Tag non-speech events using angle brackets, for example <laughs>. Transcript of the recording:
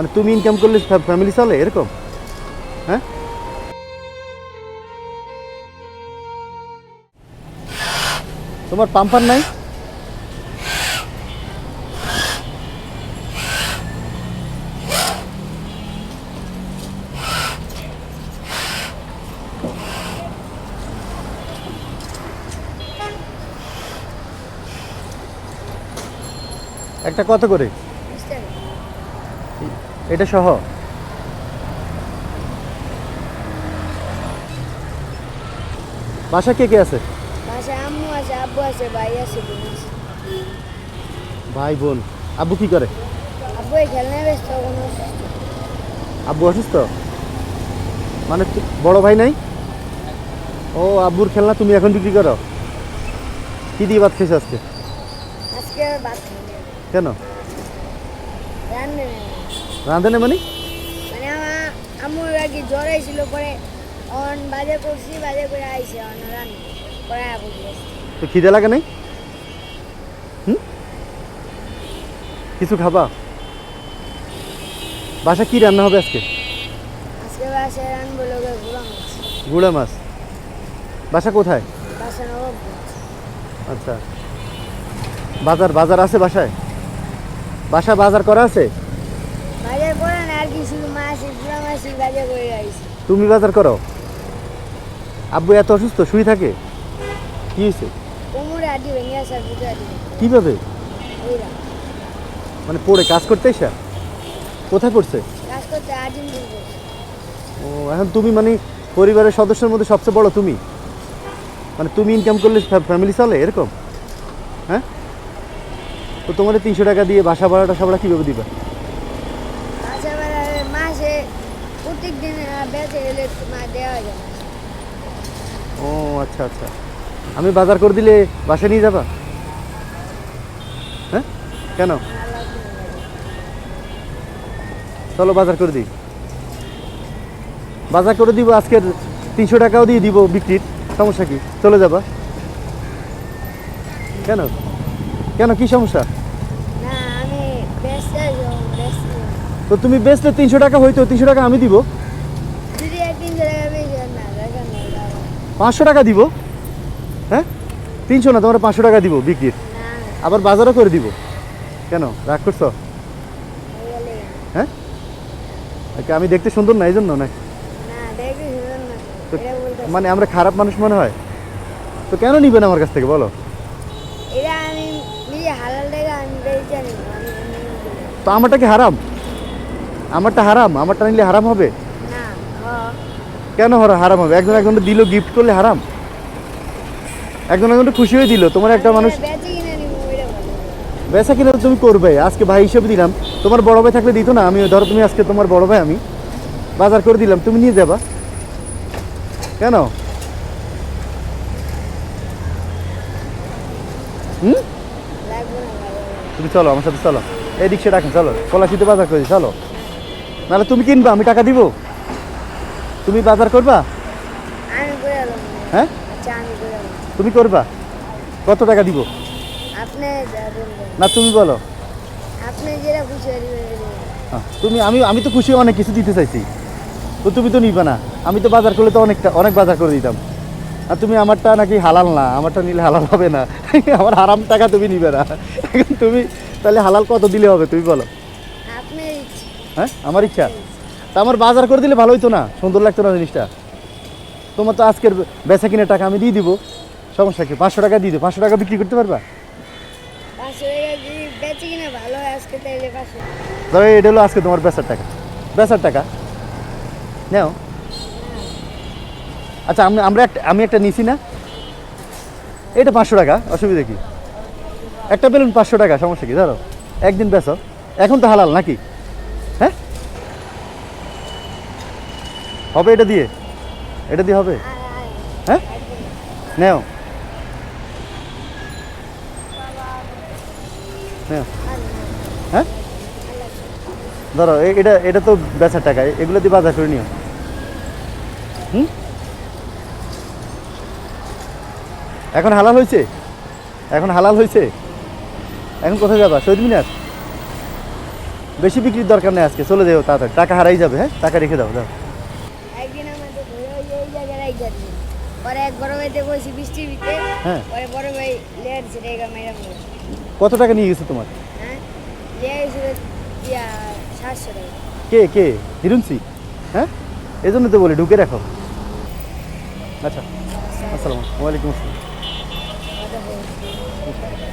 মানে তুমি ইনকাম করলে ফ্যামিলি চলে এরকম? হ্যাঁ? তোমার পাম্পার নাই? একটা কত করে। এটা সহ। বাসা কে কে আছে? আম্মু আছে আব্বু আছে ভাই আছে বোন আছে। ভাই বোন। আব্বু কি করে? আব্বু খেলনা ব্যস্ত কোনো আব্বু অসুস্থ? মানে বড় ভাই নাই? ও আব্বুর খেলনা তুমি এখন বিক্রি করো? কি দিয়ে ভাত খেয়েছো আজকে? আজকে ভাত কেন? রান্নে। রাঁধে না মানে? মানে আমার আম্মুর আগে জ্বর আইছিল পরে অন বাজে করছি বাজে করে আইছে অন রান্না পরে আবু তো খিদে লাগে নাই? হুম? কিছু খাবা? বাসা কি রান্না হবে আজকে? আজকে বাসায় রানবো লোকের গুলাম মাছ। গুড়া মাছ। বাসা কোথায়? বাসা নবাব আচ্ছা। বাজার বাজার আছে বাসায়? বাসা বাজার করা আছে? আর কি শুধু মাছ আছে বাজার করে আইছে। তুমি বাজার করো। আব্বু এত অসুস্থ শুয়ে থাকে? কি হয়েছে? কোমরে আটি ভেঙে আছে আর বুঝে আটি কীভাবে? মানে পড়ে কাজ করতে এসা? কোথায় পড়ছে? কাজ করতে ও এখন তুমি মানে পরিবারের সদস্যের মধ্যে সবচেয়ে বড় তুমি? মানে তুমি ইনকাম করলে ফ্যামিলি চলে এরকম? হ্যাঁ? তো তোমার তিনশো টাকা দিয়ে বাসা ভাড়াটা সাবড়া কীভাবে দিবা? ও আচ্ছা আচ্ছা। আমি বাজার করে দিলে বাসা নিয়ে যাবা? হ্যাঁ? কেন। চলো বাজার করে দিই। বাজার করে দিব আজকের তিনশো টাকাও দিয়ে দিব বিক্রির। সমস্যা কি? চলে যাবা? কেন? কেন? কি সমস্যা? তো তুমি বেচলে তিনশো টাকা হইতো তিনশো টাকা আমি দিব যদি একদিন জায়গা বেশি না দরকার নেই বাবা। পাঁচশো টাকা দিব। হ্যাঁ? তিনশো না তোমার পাঁচশো টাকা দিব বিক্রির। আবার বাজারও করে দিব। কেন? রাগ করছ? হ্যাঁ? আচ্ছা, আমি দেখতে সুন্দর না এই জন্য না মানে আমরা খারাপ মানুষ মনে হয়? তো কেন নিবেন আমার কাছ থেকে বলো। তো আমারটা কি হারাম? আমারটা হারাম? আমারটা নিলে হারাম হবে? কেন হরা হারাম হবে? একজন একজনকে দিল গিফট করলে হারাম। একজন একজনকে খুশি হয়ে দিল। তোমার একটা মানুষ বেচে কিনে বলো। বেচা কিনা তুমি করবে। আজকে ভাই হিসেবে দিলাম। তোমার বড় ভাই থাকলে দিত না। আমি ধরো তুমি আজকে তোমার বড় ভাই আমি বাজার করে দিলাম। তুমি নিয়ে যাবা। কেন? হুম? তুমি চলো আমার সাথে চলো। এই রিক্সা রাখেন চলো। পলাশিতে বাজার করি চলো। নাহলে তুমি কিনবা আমি টাকা দিব। তুমি বাজার করবা? হ্যাঁ? আচ্ছা তুমি করবা। কত টাকা দিব? না তুমি বলো। তুমি আমি আমি তো খুশি অনেক কিছু দিতে চাইছি। তো তুমি তো নিবে না। আমি তো বাজার করলে তো অনেকটা অনেক বাজার করে দিতাম। আর তুমি আমারটা নাকি হালাল না। আমারটা নিলে হালাল হবে না। <laughs> আমার হারাম টাকা তুমি নিবে না। <laughs> তুমি তাহলে হালাল কত দিলে হবে তুমি বলো। হ্যাঁ? আমার ইচ্ছা? তা আমার বাজার করে দিলে ভালো হইতো না সুন্দর লাগতো না জিনিসটা। তোমার তো আজকের বেচা কিনে টাকা আমি দিয়ে দিব। সমস্যা কি? পাঁচশো টাকা দিয়ে দিও। পাঁচশো টাকা বিক্রি করতে পারবা? তাইলে এটা হলো আজকে তোমার বেচার টাকা। বেচার টাকা? নাও। আচ্ছা আমি আমরা একটা আমি একটা নিছি না। এটা পাঁচশো টাকা অসুবিধা কি? একটা বেলুন পাঁচশো টাকা সমস্যা কি? ধরো একদিন বেচো। এখন তো হালাল নাকি? হবে এটা দিয়ে? এটা দিয়ে হবে? হ্যাঁ? নেও। নেও। হ্যাঁ। ধরো এটা এটা তো বেচার টাকা, এগুলো দিয়ে বাজার করে নিও। হুম? এখন হালাল হয়েছে? এখন হালাল হয়েছে? এখন কোথায় যাবা? শহীদ মিনার? বেশি বিক্রির দরকার নেই আজকে, চলে যাও তাড়াতাড়ি। টাকা হারাই যাবে হ্যাঁ? টাকা রেখে দাও দাও। পরে এক বড় ভাইতে বসি বৃষ্টির ভিতরে হ্যাঁ। বড় ভাই ছেড়ে কত টাকা নিয়ে গেছে তোমার? হ্যাঁ? ইয়া টাকা। কে কে? হিরুনসি? হ্যাঁ? এই জন্য তো বলে ঢুকে রাখো। আচ্ছা আসসালাম ওয়ালাইকুম আসসালাম। কথা হয়েছে